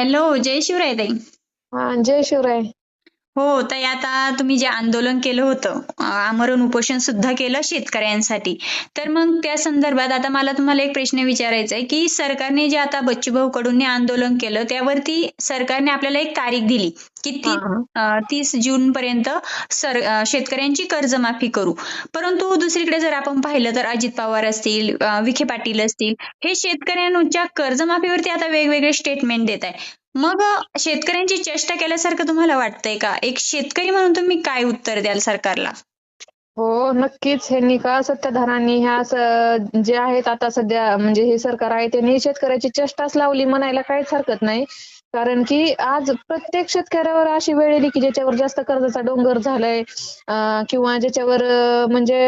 Hello जय शिवराय ताई. हा जय शिवराय. हो ताई आता तुम्ही जे आंदोलन केलं होतं आमरण उपोषण सुद्धा केलं शेतकऱ्यांसाठी. तर मग त्या संदर्भात आता मला तुम्हाला एक प्रश्न विचारायचा आहे की सरकारने जे आता बच्चूभाऊ कडूंनी आंदोलन केलं त्यावरती सरकारने आपल्याला एक तारीख दिली की ती तीस जून पर्यंत सर शेतकऱ्यांची कर्जमाफी करू. परंतु दुसरीकडे जर आपण पाहिलं तर अजित पवार असतील विखे पाटील असतील हे शेतकऱ्यांच्या कर्जमाफीवरती आता वेगवेगळे स्टेटमेंट देत आहे मग शेतकऱ्यांची चेष्टा केल्यासारखं तुम्हाला वाटतंय का? एक शेतकरी म्हणून तुम्ही काय उत्तर द्याल सरकारला? हो नक्कीच. ह्यांनी का सत्ताधाऱ्यांनी ह्या स- जे आहेत आता सध्या म्हणजे हे सरकार आहे त्यांनी शेतकऱ्याची चेष्टाच लावली म्हणायला काहीच हरकत नाही. कारण की आज प्रत्येक शेतकऱ्यावर अशी वेळ येते की ज्याच्यावर जास्त कर्जाचा डोंगर झालाय किंवा ज्याच्यावर म्हणजे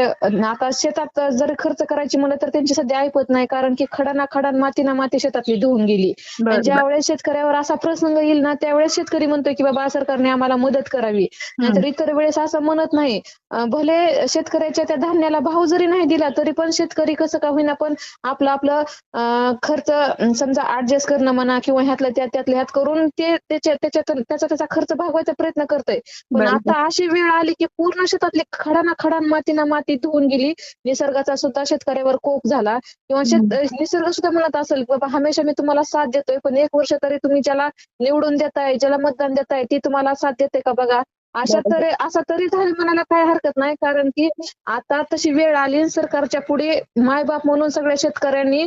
आता शेतात जर खर्च करायची म्हणलं तर त्यांची सध्या ऐपत नाही कारण की खडाना खडान मातीना माती शेतातली धुवून गेली. आणि ज्यावेळेस शेतकऱ्यावर असा प्रसंग येईल ना त्यावेळेस शेतकरी म्हणतोय की बाबा सरकारने आम्हाला मदत करावी. नाहीतर इतर वेळेस असं म्हणत नाही. भले शेतकऱ्याच्या त्या धान्याला भाव जरी नाही दिला तरी पण शेतकरी कसं का होईना पण आपलं आपलं खर्च समजा ऍडजस्ट करणं म्हणा किंवा ह्यातलं त्या त्यातलं ह्यात करून ते त्याच्या त्याचा त्याचा खर्च भागवायचा प्रयत्न करतोय. पण. आता अशी वेळ आली की पूर्ण शेतातली खडाना खडान मातीना माती धुवून गेली. निसर्गाचा सुद्धा शेतकऱ्यावर कोप झाला. किंवा शेत निसर्ग सुद्धा म्हणत असेल बाबा हमेशा मी तुम्हाला साथ देतोय पण एक वर्ष तरी तुम्ही ज्याला निवडून देताय ज्याला मतदान देताय ती तुम्हाला साथ देते का बघा? अशा तरी असा तरी झालं म्हणायला काय हरकत नाही. कारण की आता तशी वेळ आली सरकारच्या पुढे मायबाप म्हणून सगळ्या शेतकऱ्यांनी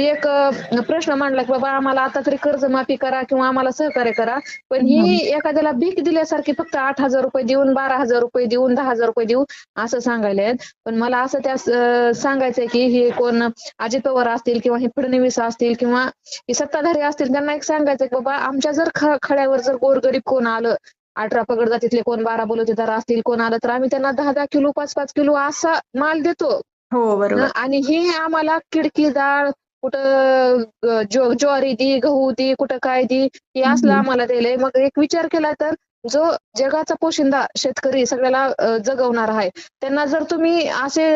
एक प्रश्न मांडला की बाबा आम्हाला आता तरी कर्जमाफी करा किंवा आम्हाला सहकार्य करा. पण ही एखाद्याला भीक दिल्यासारखी फक्त आठ हजार रुपये देऊन बारा हजार रुपये देऊन दहा हजार रुपये देऊन असं सांगायला आहेत. पण मला असं त्या सांगायचंय की हे कोण अजित पवार असतील किंवा हे फडणवीस असतील किंवा हे सत्ताधारी असतील त्यांना एक सांगायचं की बाबा आमच्या जर खड्यावर जर गोरगरीब कोण आलं अठरा पगड जातीतले कोण बारा बलुतेदार असतील कोण आलं तर आम्ही त्यांना दहा दहा किलो पाच पाच किलो असा माल देतो. हो बरोबर. आणि हे आम्हाला किडकी डाळ कुठं ज्वारी दी गहू दी कुठं काय दी हे असलं. आम्हाला दिलंय. मग एक विचार केला तर जो जगाचा पोशिंदा शेतकरी सगळ्याला जगवणार आहे त्यांना जर तुम्ही असे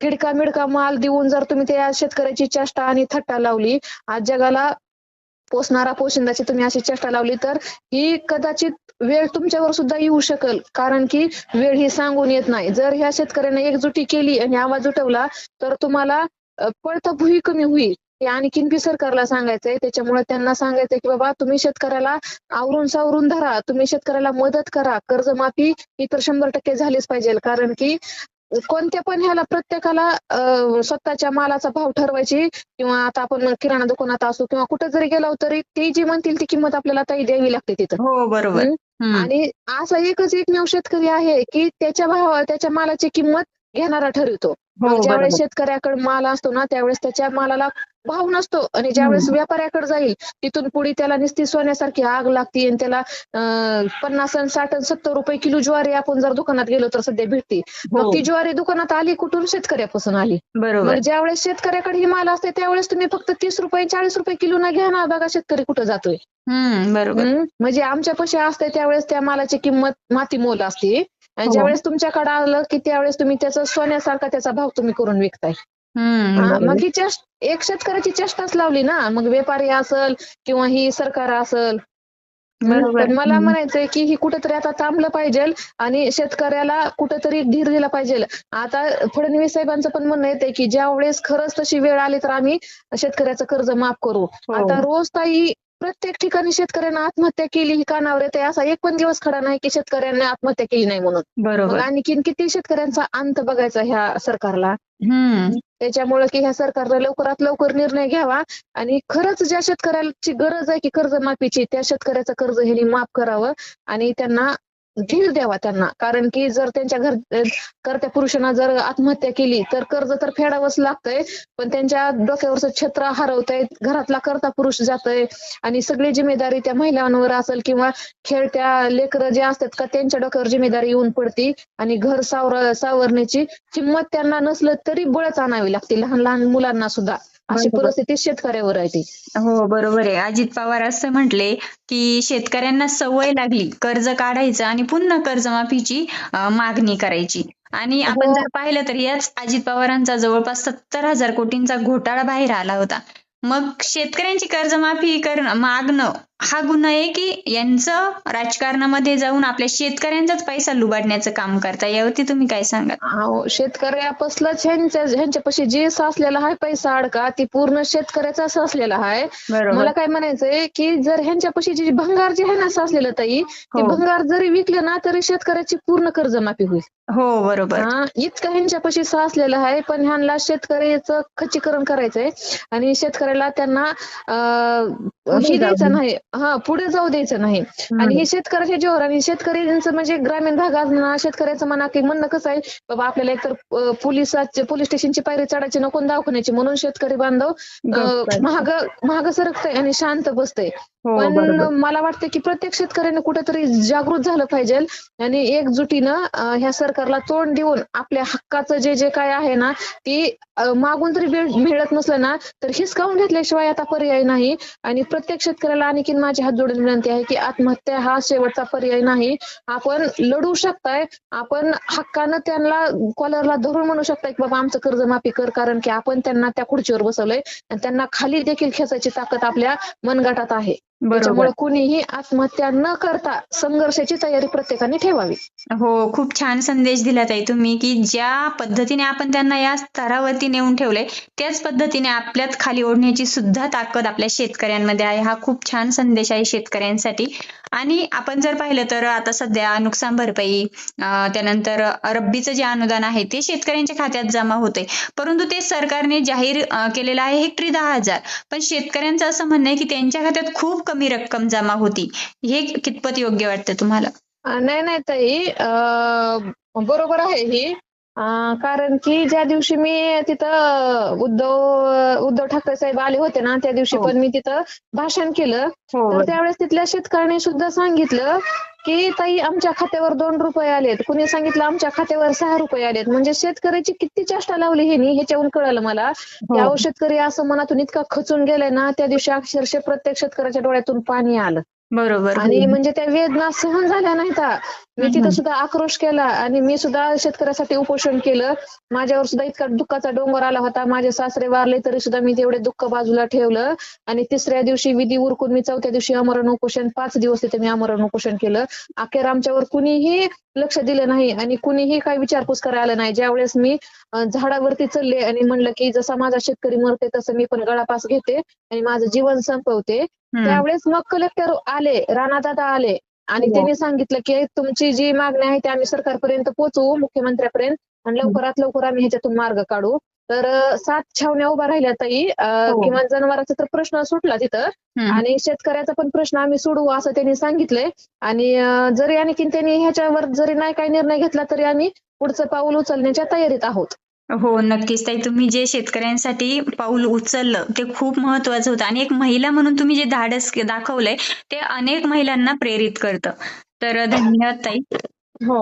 किडका मिडका माल देऊन जर तुम्ही त्या शेतकऱ्याची चेष्टा आणि थट्टा लावली आज जगाला पोसणारा पोशिंदाची तुम्ही अशी चेष्टा लावली तर ही कदाचित वेळ तुमच्यावर सुद्धा येऊ शकेल. कारण की वेळ ही सांगून येत नाही. जर ह्या शेतकऱ्यांना एकजुटी केली आणि आवाज उठवला तर तुम्हाला अ, कमी होईल. हे आणखीन बी सरकारला सांगायचंय. त्याच्यामुळे त्यांना सांगायचंय की बाबा तुम्ही शेतकऱ्याला आवरून सावरून धरा. तुम्ही शेतकऱ्याला मदत करा. कर्जमाफी ही तर शंभर टक्के झालीच पाहिजे कारण की कोणत्या पण ह्याला प्रत्येकाला स्वतःच्या मालाचा भाव ठरवायची किंवा आता आपण किराणा दुकानात असू किंवा कुठे जरी गेलो तरी ते जी म्हणतील ती किंमत आपल्याला ताई द्यावी लागते तिथं. हो बरोबर. आणि असा एकच एकमेव शेतकरी आहे की त्याच्या भावा त्याच्या मालाची किंमत घेणारा ठरवतो. हो मग ज्यावेळेस बरोबर. शेतकऱ्याकडे माल असतो ना त्यावेळेस त्याच्या मालाला भाव नसतो. आणि ज्यावेळेस व्यापाऱ्याकडे जाईल तिथून पुढे त्याला नुसती सोन्यासारखी आग लागते आणि त्याला अं, पन्नास आणि साठ आणि सत्तर रुपये किलो ज्वारी आपण जर दुकानात गेलो तर सध्या भेटते. हो. मग ती ज्वारी दुकानात आली कुठून शेतकऱ्यापासून आली? बरोबर. मग ज्यावेळेस शेतकऱ्याकडे ही माल असते त्यावेळेस तुम्ही फक्त तीस रुपये चाळीस रुपये किलो ना घ्या ना बघा शेतकरी कुठं जातोय. बरोबर. हम्म. म्हणजे आमच्या पशी असते त्यावेळेस त्या मालाची किंमत माती मोल असते. आणि हो. ज्यावेळेस तुमच्याकडे आलं की त्यावेळेस तुम्ही त्याचा सोन्यासारखा त्याचा भाव तुम्ही करून विकताय. मग ही चेष्ट एक शेतकऱ्याची चेष्टाच लावली ना मग व्यापारी असल किंवा ही सरकार असल मला. म्हणायचंय की ही कुठेतरी आता थांबलं पाहिजे आणि शेतकऱ्याला कुठेतरी धीर दिला पाहिजे आता फडणवीस साहेबांचं पण म्हणणं येते की ज्या वेळेस खरंच तशी वेळ आली तर आम्ही शेतकऱ्याचं कर्ज माफ करू हो. आता रोज ताई प्रत्येक ठिकाणी शेतकऱ्यांना आत्महत्या केली ही कानावर येते असा एक पण दिवस खडा नाही की शेतकऱ्यांनी आत्महत्या केली नाही म्हणून. बरोबर. आणखीन किती शेतकऱ्यांचा अंत बघायचा ह्या सरकारला? त्याच्यामुळे की ह्या सरकारनं लवकरात लवकर निर्णय घ्यावा आणि खरंच ज्या शेतकऱ्याची गरज आहे की कर्जमाफीची त्या शेतकऱ्याचं कर्ज ह्यांनी माफ करावं आणि त्यांना धीर द्यावा त्यांना. कारण की जर त्यांच्या घर करत्या पुरुषांना जर आत्महत्या केली तर कर्ज तर फेडावंच लागतंय. पण त्यांच्या डोक्यावरचं छत्र हरवतंय घरातला करता पुरुष जातोय. आणि सगळी जिम्मेदारी त्या महिलांवर असेल किंवा खेळत्या लेकरं जे असतात का त्यांच्या डोक्यावर जिम्मेदारी येऊन पडती. आणि घर सावर सावरण्याची किंमत त्यांना नसलं तरी बळच आणावी लागते लहान लहान मुलांना सुद्धा. अशी. परिस्थिती शेतकऱ्यावर आहे ती हो बरोबर आहे अजित पवार असं म्हटले की शेतकऱ्यांना सवय लागली कर्ज काढायचं आणि पुन्हा कर्जमाफीची मागणी करायची आणि आपण हो. जर पाहिलं तर याच अजित पवारांचा जवळपास सत्तर हजार कोटींचा घोटाळा बाहेर आला होता मग शेतकऱ्यांची कर्जमाफी करणं मागणं हा गुन्हा आहे की यांचं राजकारणामध्ये जाऊन आपल्या शेतकऱ्यांचाच पैसा लुबाडण्याचं काम करता यावरती तुम्ही काय सांगाल? अहो, शेतकऱ्यापासलंच ह्यांच्या ह्यांच्यापाशी जे साचलेला आहे पैसा अडका ती पूर्ण शेतकऱ्याचा साचलेला आहे. मला काय म्हणायचंय की जर ह्यांच्यापाशी जी भंगार जे आहे ना साचलेलं ताई ते हो. भंगार जरी विकलं ना तरी शेतकऱ्याची पूर्ण कर्जमाफी होईल. हो बरोबर. हा इतकं ह्यांच्यापाशी साचलेलं आहे पण ह्यांना शेतकऱ्याचं खच्चीकरण करायचंय. आणि शेतकऱ्याला त्यांना हे द्यायचं. नाही. हा पुढे जाऊ द्यायचं नाही. आणि हे शेतकऱ्याच्या जीवावर आणि शेतकऱ्यांचं म्हणजे ग्रामीण भागात ना शेतकऱ्याचं म्हणा की म्हणणं कसं आहे बाबा आपल्याला एकतर अं, पोलिसाचे पोलीस स्टेशनची पायरी चढायची नको आणि दवाखान्याची. म्हणून शेतकरी बांधव. महाग महाग सरकतय आणि शांत बसतय. हो पण बरोबर. मला वाटतं की प्रत्येक शेतकऱ्याने कुठेतरी जागृत झालं पाहिजे आणि एकजुटीनं अं, ह्या सरकारला तोंड देऊन आपल्या हक्काचं जे जे काय आहे ना ते अं, मागून तरी मिळ- मिळत नसलं ना तर हिसकावून घेतल्याशिवाय आता पर्याय नाही. आणि प्रत्येक शेतकऱ्याला आणखीन माझी हात जोडून विनंती आहे की आत्महत्या हा शेवटचा पर्याय नाही. आपण लढू शकताय. आपण हक्कानं त्यांना कॉलरला धरून म्हणू शकताय की बाबा आमचं कर्ज माफी कर कारण की आपण त्यांना त्या खुर्चीवर बसवलंय. आणि त्यांना खाली देखील खेचायची ताकद आपल्या मनगटात आहे. त्याच्यामुळे कुणीही आत्महत्या न करता संघर्षाची तयारी प्रत्येकाने ठेवावी. हो खूप छान संदेश दिलात आहे तुम्ही की ज्या पद्धतीने आपण त्यांना या स्तरावरती नेऊन ठेवलंय त्याच पद्धतीने आपल्यात खाली ओढण्याची सुद्धा ताकद आपल्या शेतकऱ्यांमध्ये आहे. हा खूप छान संदेश आहे शेतकऱ्यांसाठी. आणि आपण जर पाहिलं तर आता सध्या नुकसान भरपाई त्यानंतर रब्बीचं जे अनुदान आहे ते शेतकऱ्यांच्या खात्यात जमा होते परंतु ते सरकारने जाहीर केलेलं आहे हेक्टरी दहा हजार. पण शेतकऱ्यांचं असं म्हणणं आहे की त्यांच्या खात्यात खूप कमी रक्कम जमा होती. हे कितपत योग्य वाटतं तुम्हाला? नाही नाही ताई. अं, बरोबर आहे ही. अं, कारण की ज्या दिवशी मी तिथं उद्धव उद्धव ठाकरे साहेब आले होते ना त्या दिवशी हो. पण मी तिथं भाषण केलं. हो तर त्यावेळेस तिथल्या शेतकऱ्यांनी सुद्धा सांगितलं की ताई आमच्या खात्यावर दोन रुपये आलेत. कुणी सांगितलं आमच्या खात्यावर सहा रुपये आलेत? म्हणजे शेतकऱ्याची किती चेष्टा लावली ह्यांनी ह्याच्यावरून कळालं मला. की अहो शेतकरी असं मनातून इतका खचून गेलाय ना त्या दिवशी अक्षरशः प्रत्येक शेतकऱ्याच्या डोळ्यातून पाणी आलं. बरोबर. आणि म्हणजे त्या वेदना सहन झाल्या नाहीत. मी. तिथं सुद्धा आक्रोश केला आणि मी सुद्धा शेतकऱ्यासाठी उपोषण केलं. माझ्यावर सुद्धा इतका दुःखाचा डोंगर आला होता. माझे सासरे वारले तरी सुद्धा मी तेवढे दुःख बाजूला ठेवलं. आणि तिसऱ्या दिवशी विधी उरकून मी चौथ्या दिवशी आमरण उपोषण पाच दिवस तिथे मी आमरण उपोषण केलं. अखेर आमच्यावर कुणीही लक्ष दिलं नाही आणि कुणीही काही विचारपूस करायला आलं नाही. ज्यावेळेस मी झाडावरती चढले आणि म्हणलं की जसा माझा शेतकरी मरते तसं मी पण गळापास घेते आणि माझं जीवन संपवते. त्यावेळेस मग कलेक्टर आले राणादादा आले. आणि हो. त्यांनी सांगितलं की तुमची जी मागणी आहे ती आम्ही सरकारपर्यंत पोहोचवू मुख्यमंत्र्यापर्यंत आणि लवकरात लवकर आम्ही ह्याच्यातून मार्ग काढू तर अं, सात छावण्या उभ्या राहिल्या ताई अं, हो. किमान जनावरांचा तर प्रश्न सुटला तिथं. आणि शेतकऱ्याचा पण प्रश्न आम्ही सोडवू असं त्यांनी सांगितलंय आणि अं, जरी आणखीन त्यांनी ह्याच्यावर जरी नाही काही निर्णय घेतला तरी आम्ही पुढचं पाऊल उचलण्याच्या तयारीत आहोत हो नक्कीच. ताई तुम्ही जे शेतकऱ्यांसाठी पाऊल उचललं ते खूप महत्वाचं होतं. आणि एक महिला म्हणून तुम्ही जे धाडस दाखवलंय ते अनेक महिलांना प्रेरित करतं. तर धन्यवाद ताई. हो.